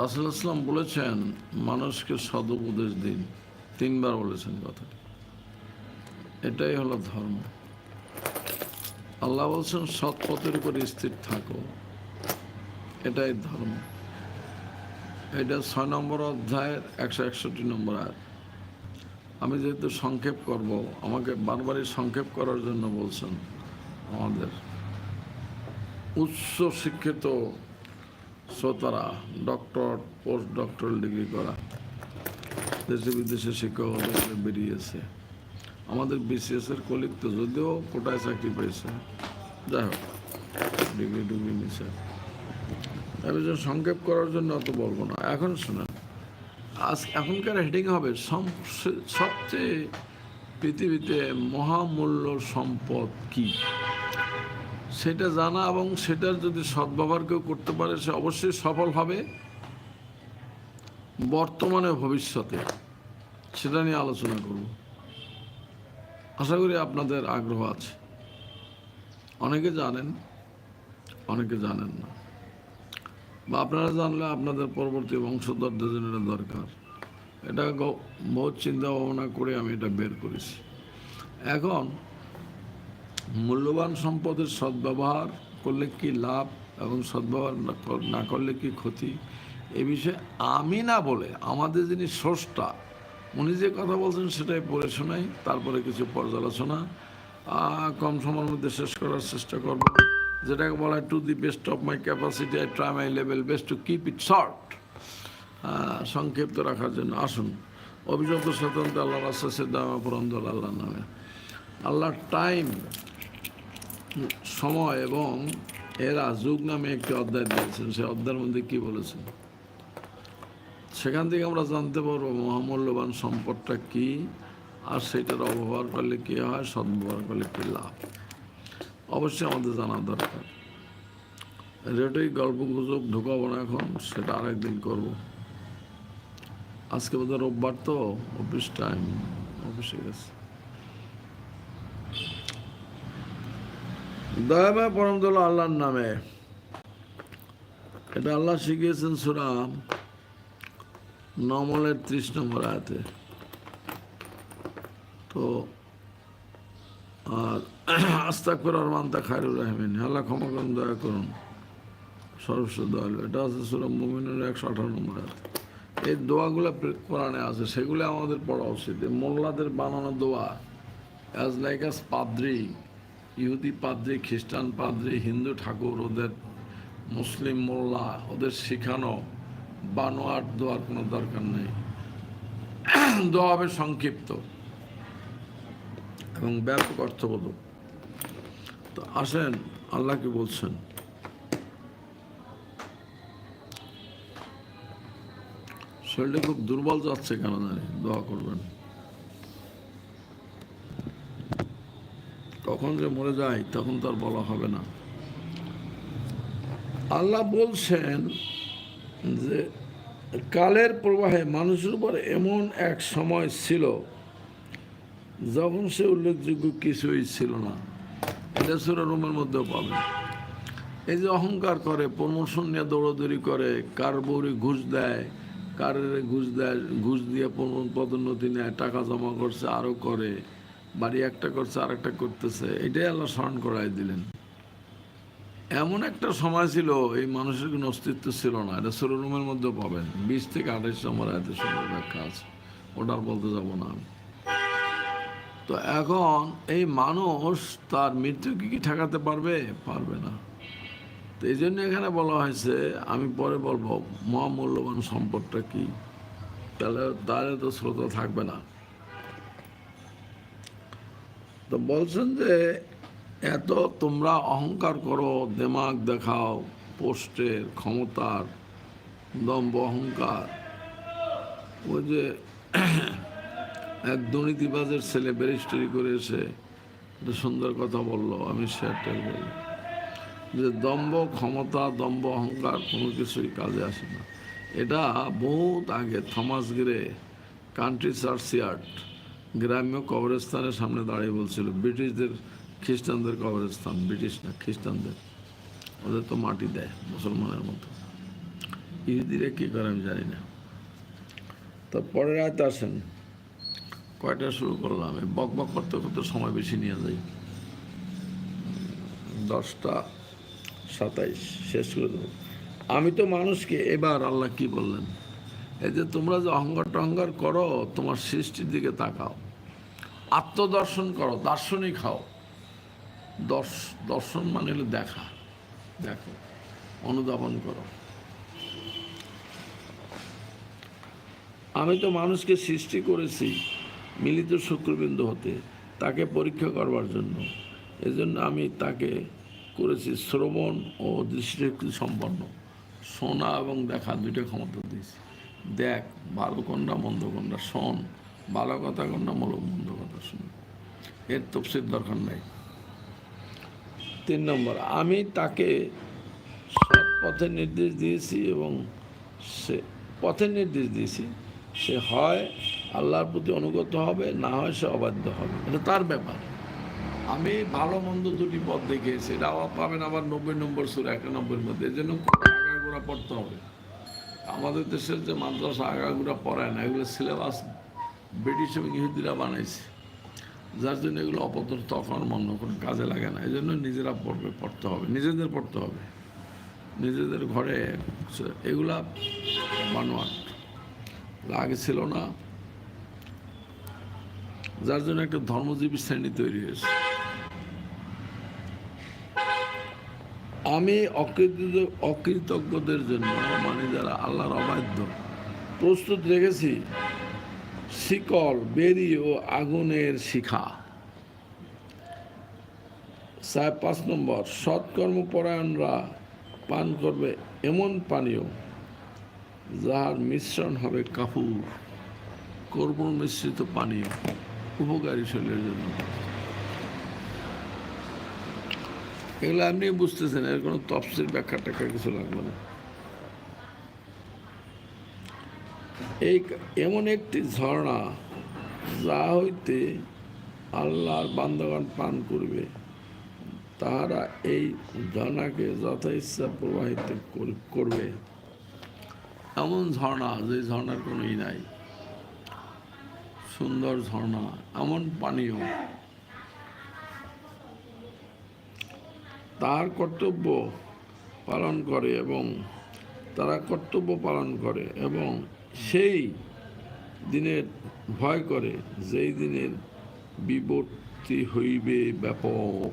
রাসুল ইসলাম বলেছেন, মানুষকে সদুপদেশ দিন। তিনবার বলেছেন কথাটি। এটাই হলো ধর্ম। আল্লাহ বলছেন সৎ পথের উপর স্থির থাকো। এটাই ধর্ম। এটা ছয় নম্বর অধ্যায়ের একশো একষট্টি নম্বর আয়াত। আমি যেহেতু সংক্ষেপ করব, আমাকে বারবারই সংক্ষেপ করার জন্য বলছেন আমাদের। উচ্চ শিক্ষিত শ্রোতারা ডক্টর পোস্ট ডক্টরাল ডিগ্রি করা দেশে বিদেশে শিক্ষক হতে বেরিয়েছে। আমাদের বিসিএস এর কলিগ তো যদিও কোটায় চাকরি পেয়েছে যাই হোক, ডিগ্রি ডিগ্রি নিছে। আমি সংক্ষেপ করার জন্য অত বলব না। এখন শোনেন, আজ এখনকার হেডিং হবে সবচেয়ে পৃথিবীতে মহামূল্য সম্পদ কি? সেটা জানা এবং সেটার যদি সদ্ব্যবহার কেউ করতে পারে, সে অবশ্যই সফল হবে বর্তমানে ভবিষ্যতে। সেটা নিয়ে আলোচনা করব। আশা করি আপনাদের আগ্রহ আছে। অনেকে জানেন অনেকে জানেন না। বা আপনারা জানলে আপনাদের পরবর্তী বংশধরদের জন্য দরকার। এটা বহুত চিন্তা ভাবনা করে আমি এটা বের করেছি। এখন মূল্যবান সম্পদের সদ্ব্যবহার করলে কি লাভ এবং সদ্ব্যবহার না কর- না করলে কি ক্ষতি? এ বিষয়ে আমি না বলে আমাদের যিনি স্রষ্টা, উনি যে কথা বলছেন সেটাই পড়ে শোনাই, তারপরে কিছু পর্যালোচনা। কম সময়ের মধ্যে শেষ করার চেষ্টা করব। যেটাকে বলা হয় to the best of my capacity I try my level best to keep it short সংক্ষিপ্ত রাখার জন্য। আসুন। অভিযুক্ত স্বতন্ত্র আল্লাহ রাস্তা দামা পুরন্দল আল্লাহ নামে। আল্লাহর টাইম সময় এবং এরা যুগ নামে একটি অধ্যায় দিয়েছেন। সেই অধ্যায়ের মধ্যে কি বলেছেন? সেখান থেকে আমরা জানতে পারব মহামূল্যবান সম্পদটা কি, আর সেটার অব্যবহার করলে কি হয়, সদ্ব্যবহার করলে কি লাভ? অবশ্যই আমাদের জানা দরকার। রেটেই গল্প গুজব ঢুকাবো না এখন, সেটা আরেকদিন করব। আজকে বোধহয় রোববার তো, অফিস টাইম অফিসে গেছে। দয়াময় পরম দল আল্লাহর নামে। এটা আল্লাহ শিখিয়েছেন সুরা নমলের ত্রিশ নম্বর আয়াতে। তো, আর আস্তাক করে আর মান্তা খায়রুর রহমিন। আল্লাহ ক্ষমা করুন, দয়া করুন। সর্বস্ব দয়াল। এটা আছে সুরা মুমিনের একশো আঠারো নম্বর আয়াতে। এই দোয়াগুলো কোরআনে আছে, সেগুলো আমাদের পড়া উচিত। মোল্লাদের বানানো দোয়া অ্যাজ লাইক অ্যাজ পাদ্রি ইহুদি পাদ্রি, খ্রিস্টান পাদ্রি, হিন্দু ঠাকুর ওদের মুসলিম মোল্লা ওদের শেখানো বানোয়ার দোয়ার কোনো দরকার নেই। দোয়া হবে সংক্ষিপ্ত এবং ব্যাপক অর্থবোধক তো আসেন, আল্লাহ কি বলছেন? শরীরটা খুব দুর্বল যাচ্ছে কেন জানি, দোয়া করবেন। কখন যে মরে যায়, তখন তো আর বলা হবে না। আল্লাহ বলছেন যে, কালের প্রবাহে মানুষের উপর এমন এক সময় ছিল যখন সে উল্লেখযোগ্য কিছুই ছিল না। এটা সুরা রুমের মধ্যেও পাবে এই যে অহংকার করে, প্রমোশন নিয়ে দৌড়াদৌড়ি করে, কার বউরে ঘুষ দেয় কার ঘুষ দেয়, ঘুষ দিয়ে পদোন্নতি নেয়, টাকা জমা করছে আরও করে বাড়ি একটা করছে আর একটা করতেছে, এটাই আল্লাহ স্মরণ করাই দিলেন। এমন একটা সময় ছিল, এই মানুষের কোনো অস্তিত্ব ছিল না। এটা সুররুমের মধ্যে পাবেন। বিশ থেকে আঠাশ নম্বর এত সুন্দর ব্যাখ্যা আছে। ওটার বলতে যাব না আমি। তো এখন এই মানুষ তার মৃত্যুকে কি ঠেকাতে পারবে? পারবে না। তো এই জন্য এখানে বলা হয়েছে, আমি পরে বলব, মহামূল্যবান সম্পদটা কি? তাহলে তাহলে তো শ্রোতা থাকবে না। তো বলছেন যে এত তোমরা অহংকার করো, দেমাগ দেখাও পোস্টের ক্ষমতার দম্ভ অহংকার। ওই যে এক দুর্নীতিবাজের ছেলে ব্যারিস্টারি করে এসে সুন্দর কথা বলল, আমি সেটাই বলি যে দম্ভ ক্ষমতা, দম্ভ অহংকার কোনো কিছুই কাজে আসে না। এটা বহুত আগে থমাস গিরে কান্ট্রি চার্চিয়ার্ট গ্রাম্য কবরস্থানের সামনে দাঁড়িয়ে বলছিল, ব্রিটিশদের, খ্রিস্টানদের কবরস্থান, ব্রিটিশ না, খ্রিস্টানদের। ওদের তো মাটি দেয় মুসলমানের মতো। ইহুদিরা কী করে আমি জানি না। তো পরের রাত আসেন। কয়টা শুরু করলাম? এই বক বক করতে করতে সময় বেশি নিয়ে যাই। দশটা সাতাইশ। শেষ করে দেবো। আমি তো মানুষকে এবার আল্লাহ কি বললেন? এই যে তোমরা যে অহংকার টহংকার করো, তোমার সৃষ্টির দিকে তাকাও। আত্মদর্শন করো, দার্শনিক হও। দর্শ, দর্শন মানে হলো দেখা। দেখো, অনুধাবন করো। আমি তো মানুষকে সৃষ্টি করেছি মিলিত শুক্রবিন্দু হতে, তাকে পরীক্ষা করবার জন্য। এজন্য আমি তাকে করেছি শ্রবণ ও দৃষ্টিশক্তি সম্পন্ন। শোনা এবং দেখা দুইটা ক্ষমতা দিয়েছি। দেখ, ভালো কোনটা মন্দ শোন। ভালো কথা কোনটা মূল মন্দ কথা শোন এর তফসির দরকার নাই। তিন নম্বর, আমি তাকে সৎ পথের নির্দেশ দিয়েছি এবং সে পথের নির্দেশ দিয়েছি। সে হয় আল্লাহর প্রতি অনুগত হবে, না হয় সে অবাধ্য হবে। এটা তার ব্যাপার। আমি ভালো মন্দ দুটি পথ দেখিয়েছি, এটা পাবেন আবার নব্বই নম্বর সুর একানব্বইয়ের মধ্যে। এই জন্য আগাগোড়া পড়তে হবে। আমাদের দেশের যে মাদ্রাসা আগাগোড়া পড়ায় না, এগুলো সিলেবাস ব্রিটিশ এবং ইহুদিরা বানাইছে। যার জন্য এগুলো অপদার্থ অকর্মণ্য কোনো কাজে লাগে না। এই জন্য নিজেরা পড়বে, পড়তে হবে, নিজেদের পড়তে হবে। নিজেদের ঘরে এগুলা বানোয়াট। আগে ছিল না। যার জন্য একটা ধর্মজীবী শ্রেণি তৈরি হয়েছে। আমি অকৃত অকৃতজ্ঞদের জন্য মানে যারা আল্লাহর অবাধ্য, প্রস্তুত রেখেছি শিকল বেরি ও আগুনের শিখা। সাহেব পাঁচ নম্বর সৎকর্মপরায়ণরা পান করবে এমন পানীয় যার মিশ্রণ হবে কাপুর কর্পূর মিশ্রিত পানীয় উপকারী শরীরের জন্য। এগুলো আপনি বুঝতেছেন, এর কোনো তফসিল ব্যাখ্যা ট্যাখ্যা কিছু লাগবে না। এই এমন একটি ঝর্ণা যা হইতে আল্লাহর বান্দগণ পান করবে। তাহারা এই ঝর্ণাকে যথা ইচ্ছা প্রবাহিত কর- করবে। এমন ঝর্ণা যে ঝর্ণার কোনো ই নাই। সুন্দর ঝর্ণা, এমন পানীয়। তার কর্তব্য পালন করে এবং তারা কর্তব্য পালন করে এবং সেই দিনের ভয় করে, যেই দিনের বিবর্তি হইবে ব্যাপক।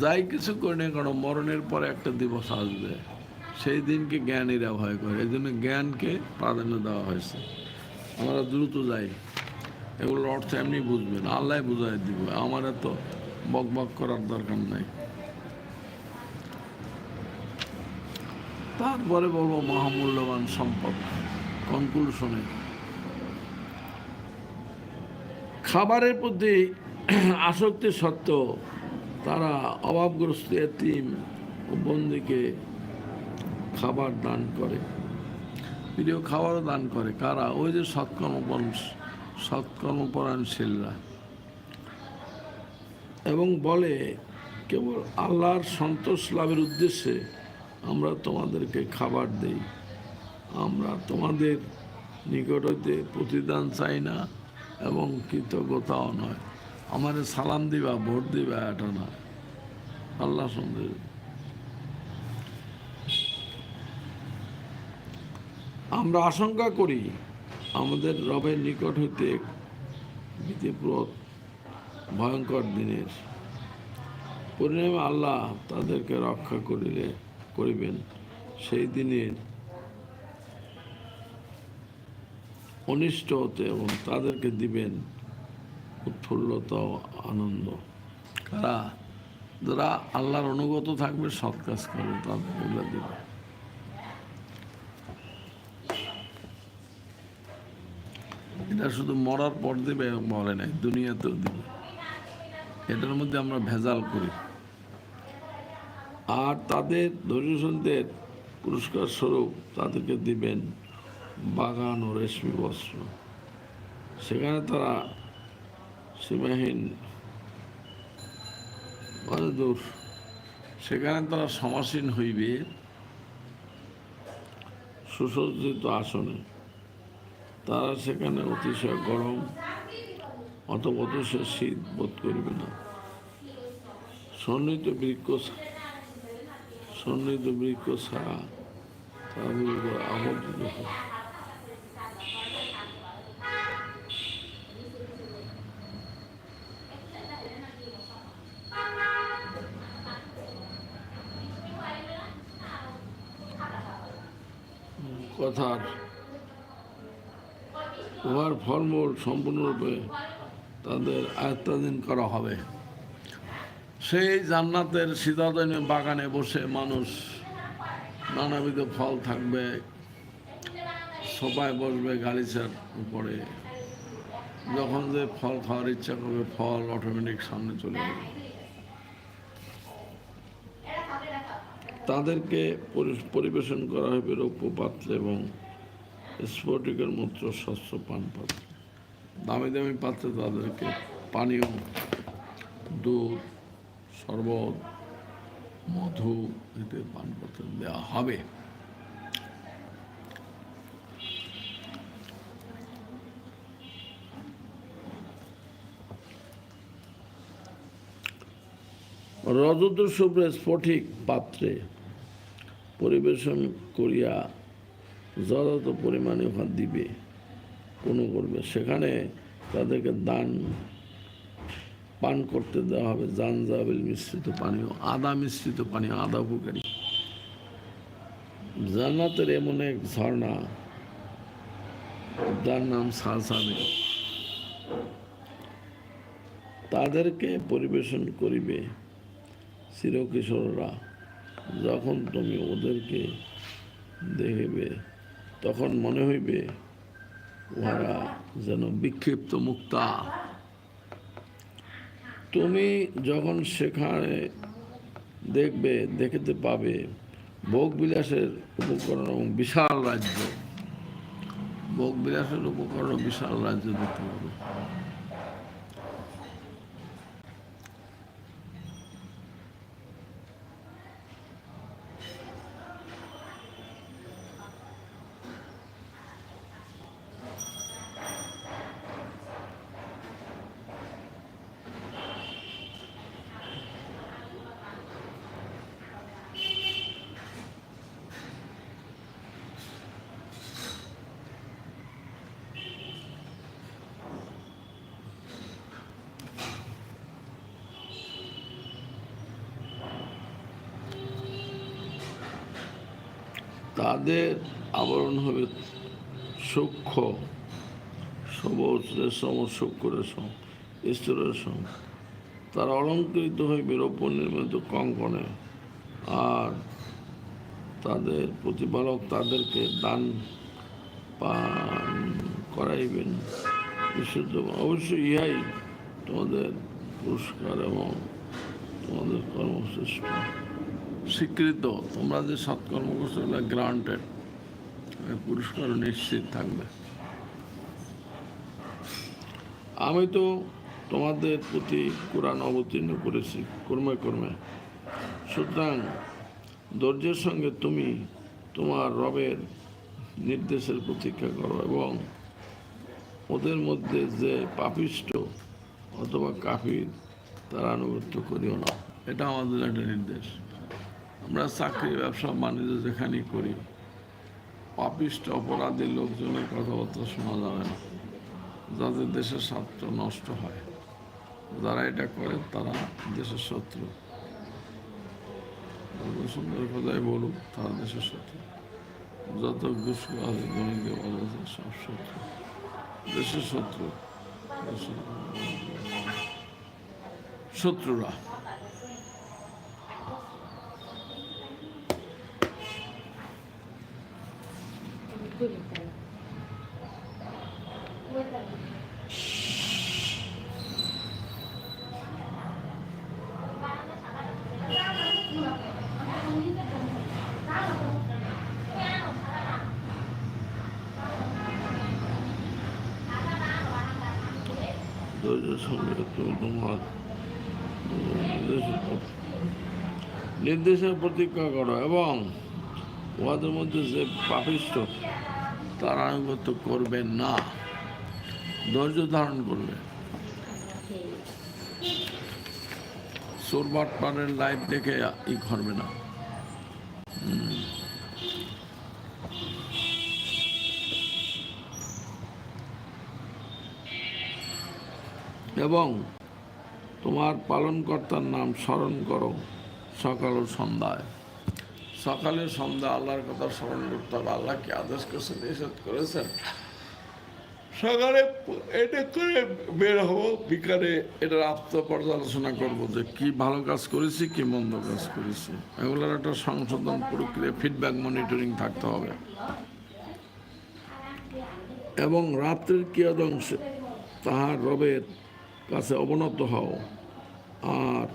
যাই কিছু করে না মরণের পরে একটা দিবস আসবে। সেই দিনকে জ্ঞানীরা ভয় করে, এই জন্য জ্ঞানকে প্রাধান্য দেওয়া হয়েছে। আমরা দ্রুত যাই। এগুলোর অর্থ এমনি বুঝবেন, আল্লাহ বুঝাই দিব। আমার এত বক বক করার দরকার নাই। তারপরে বলব মহামূল্যবান সম্পদ কনক্লুশনে খাবারের প্রতি আসক্তি সত্ত্বেও তারা অভাবগ্রস্ত এতিম ও বন্দিকে খাবার দান করে। প্রিয়, খাবারও দান করে। কারা? ওই যে সৎকর্মপন সৎকর্মপরায়ণশীলরা। এবং বলে, কেবল আল্লাহর সন্তোষ লাভের উদ্দেশ্যে আমরা তোমাদেরকে খাবার দেই। আমরা তোমাদের নিকট হইতে প্রতিদান চাই না এবং কৃতজ্ঞতাও নয়। আমাদের সালাম দিবা, ভোট দিবা এটা না। আল্লাহ সন্দেহ আমরা আশঙ্কা করি আমাদের রবের নিকট হইতে ভীতিপ্রদ, ভয়ঙ্কর দিনের পরিণামে আল্লাহ তাদেরকে রক্ষা করিলে। করিবেন, সেই দিনের অনিষ্ট হতে এবং তাদেরকে দিবেন উৎফুল্লতা ও আনন্দ। কারা? যারা আল্লাহর অনুগত থাকবে, সৎ কাজ করবে তাদের এগুলো দেবে এটা শুধু মরার পর দেবে বলে নাই, দুনিয়াতেও দেবে। এটার মধ্যে আমরা ভেজাল করি। আর তাদের ধৈর্যসনদের পুরস্কার স্বরূপ তাদেরকে দিবেন বাগান ও রেশমি বস্ত্র। সেখানে তারা সীমাহীন দূর সেখানে তারা সমাসীন হইবে সুসজ্জিত আসনে। তারা সেখানে অতিশয় গরম অথবা অতিশয় শীত বোধ করিবে না। সন্নিহিত বৃক্ষ সন্নিহিত বৃক্ষ ছাড়া তাদের উপর হয় কথার উহার ফলমূল সম্পূর্ণরূপে তাদের আয়ত্তাধীন করা হবে। সেই জান্নাতের শীতাদনী বাগানে বসে মানুষ নানাবিধ ফল থাকবে, সোফায় বসবে গালিচার উপরে। যখন যে ফল খাওয়ার ইচ্ছা করবে, ফল অটোমেটিক সামনে চলে যাবে। তাদেরকে পরি- পরিবেশন করা হবে রৌপ্য পাত্রে এবং স্ফটিকের মূত্র, শস্য, পান পাত্রে। দামি দামি পাত্রে তাদেরকে পানীয়, দুধ শরবত, মধু এতে পান করতে দেওয়া হবে। রজত শুভ্র স্ফটিক পাত্রে পরিবেশন করিয়া যথাযথ পরিমাণে উহা দিবে কোনো করবে। সেখানে তাদেরকে দান পান করতে দেওয়া হবে। জানজাবিল মিশ্রিত পানীয়, আদা মিশ্রিত পানীয়, আদা উপকারী। জান্নাতের এমন এক ঝর্ণা, যার নাম সালসাবিল তাদেরকে পরিবেশন করিবে চিরকিশোররা। যখন তুমি ওদেরকে দেখিবে, তখন মনে হইবে, উহারা যেন বিক্ষিপ্ত মুক্তা তুমি যখন সেখানে দেখবে, দেখতে পাবে ভোগ বিলাসের উপকরণ এবং বিশাল রাজ্য, ভোগ বিলাসের উপকরণ বিশাল রাজ্য দেখতে পাবে। তাদের আবরণ হবে সূক্ষ্ম, সবুজ রেশম ও সূক্ষ্ম রেশম স্থির রেশম। তারা অলঙ্কৃত হইবে রৌপ্য নির্মিত কঙ্কনে। আর তাদের প্রতিপালক তাদেরকে দান পান করাইবেন। বিশুদ্ধ অবশ্যই ইহাই তোমাদের পুরস্কার এবং তোমাদের কর্মশ্রেষ্ঠ। স্বীকৃত। তোমরা যে সৎকর্ম করছ এগুলো গ্রান্টেড পুরস্কার নিশ্চিত থাকবে। আমি তো তোমাদের প্রতি কোরআন অবতীর্ণ করেছি, কর্মে কর্মে। সুতরাং ধৈর্যের সঙ্গে তুমি তোমার রবের নির্দেশের প্রতীক্ষা করো এবং ওদের মধ্যে যে পাপিষ্ট অথবা কাফির তারা আনুগত্য করিও না। এটা আমাদের একটা নির্দেশ। আমরা চাকরি, ব্যবসা, বাণিজ্য যেখানেই করি, পাপিষ্ট অপরাধী লোকজনের কথাবার্তা শোনা যাবে না। যাদের দেশের স্বার্থ নষ্ট হয়, যারা এটা করে তারা দেশের শত্রু। সুন্দর কথাই বলুক, তারা দেশের শত্রু। যত ঘুষ আছে গণিতে আছে, সব শত্রু। দেশের শত্রু শত্রুরা ধৈর্যের সঙ্গে তুমি নির্দেশের প্রতীক্ষা করো এবং উহাদের মধ্যে যে পাপিষ্ট তার আনুগত্য করবে না। ধৈর্য ধারণ করবে। সোরবাট পানের লাইফ দেখে ই করবে না। এবং তোমার পালনকর্তার নাম স্মরণ করো সকাল ও সন্ধ্যায়। সকালে সন্ধ্যা আল্লাহর কথা স্মরণ করতে হবে। আল্লাহ কি আদেশ করেছেন নিষেধ করেছেন? সকালে এটা করে বের হব, বিকালে এটার আত্মপর্যালোচনা করব যে কি ভালো কাজ করেছি, কি মন্দ কাজ করেছি। এগুলোর একটা সংশোধন প্রক্রিয়া ফিডব্যাক মনিটরিং থাকতে হবে। এবং রাত্রির কিয়দংশে তাহার রবের কাছে অবনত হও। আর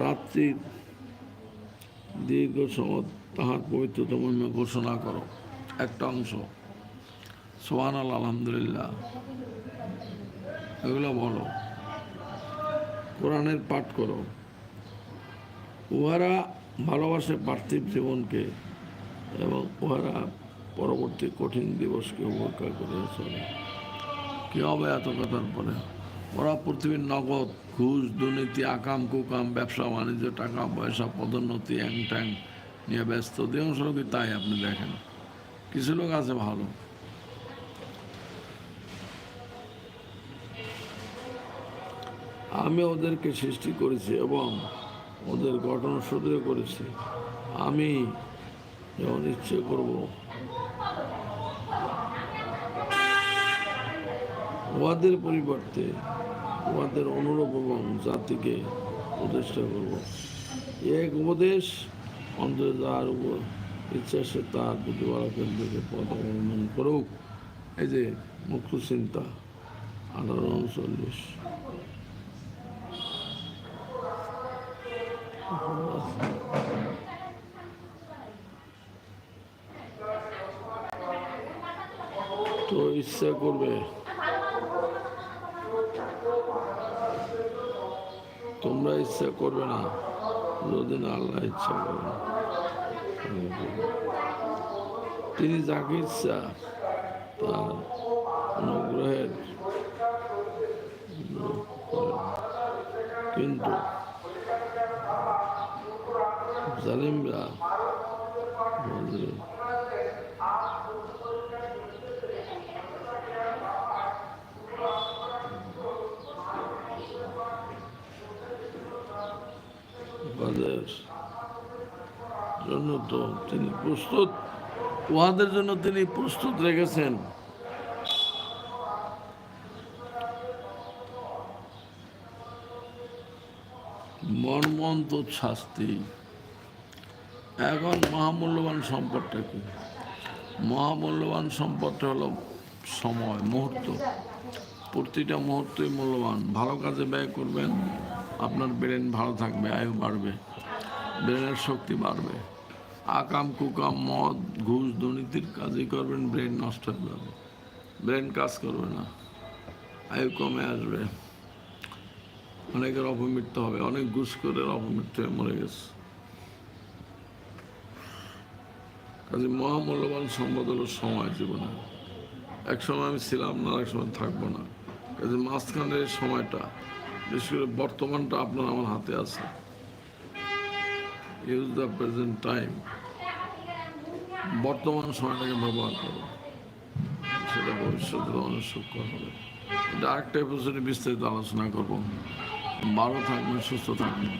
রাত্রির দীর্ঘ সময় তাহার পবিত্রতম ঘোষণা করো। একটা অংশ। সোহান আল আলহামদুলিল্লাহ। এগুলো বলো। কোরআনের পাঠ করো। উহারা ভালোবাসে পার্থিব জীবনকে এবং উহারা পরবর্তী কঠিন দিবসকে উপেক্ষা করে চলে। কি হবে এত কথার পরে ওরা পৃথিবীর নগদ ঘুষ, দুর্নীতি, আকাম, কুকাম, ব্যবসা, বাণিজ্য, টাকা, পয়সা, পদোন্নতি অ্যাং ট্যাং নিয়ে ব্যস্ত। অধিকাংশ লোকই তাই আপনি দেখেন। কিছু লোক আছে ভালো। আমি ওদেরকে সৃষ্টি করেছি এবং ওদের গঠন সুদৃঢ় করেছি। আমি যেমন ইচ্ছে করব উহাদের পরিবর্তে উহাদের অনুরূপ এবং জাতিকে প্রতিষ্ঠা করব। এক উপদেশ অন্তরে যার উপর ইচ্ছা সে তার প্রতিপালকের দিকে পথ অবলম্বন করুক। এই যে মুখ্য চিন্তা, আঠারো উনচল্লিশ। তো ইচ্ছা করবে তোমরা ইচ্ছা করবে না, যদি না আল্লাহ ইচ্ছা করে তিনি যাকে ইচ্ছা, তার অনুগ্রহের কিন্তু জালিমরা বলে, উহাদের জন্য তো তিনি প্রস্তুত, উহাদের জন্য তিনি প্রস্তুত রেখেছেন। মর্মন্ত শাস্তি। এখন মহামূল্যবান সম্পদটা কি? মহামূল্যবান সম্পদটা হলো সময়, মুহূর্ত। প্রতিটা মুহূর্তই মূল্যবান। ভালো কাজে ব্যয় করবেন আপনার ব্রেন ভালো থাকবে, আয়ু বাড়বে, ব্রেনের শক্তি বাড়বে। আকাম, কুকাম, মদ, ঘুষ, দুর্নীতির কাজই করবেন, ব্রেন নষ্ট হয়ে যাবে। ব্রেন কাজ করবে না, আয়ু কমে আসবে। অনেকের অপমৃত্যু হবে, অনেক ঘুষ করে অপমৃত্যু হয়ে মরে গেছে। কাজে মহামূল্যবান সম্পদ হলো সময় জীবনে। এক সময় আমি ছিলাম না এক সময় থাকব না। কাজে মাঝখানের সময়টা বিশেষ করে বর্তমানটা আপনার আমার হাতে আছে। ইউজ দ্য প্রেজেন্ট টাইম বর্তমান সময়টাকে ব্যবহার করো। সেটা ভবিষ্যতে অনেক সুখকর হবে। এটা আরেকটা বিস্তারিত আলোচনা করব। ভালো থাকবেন, সুস্থ থাকবেন।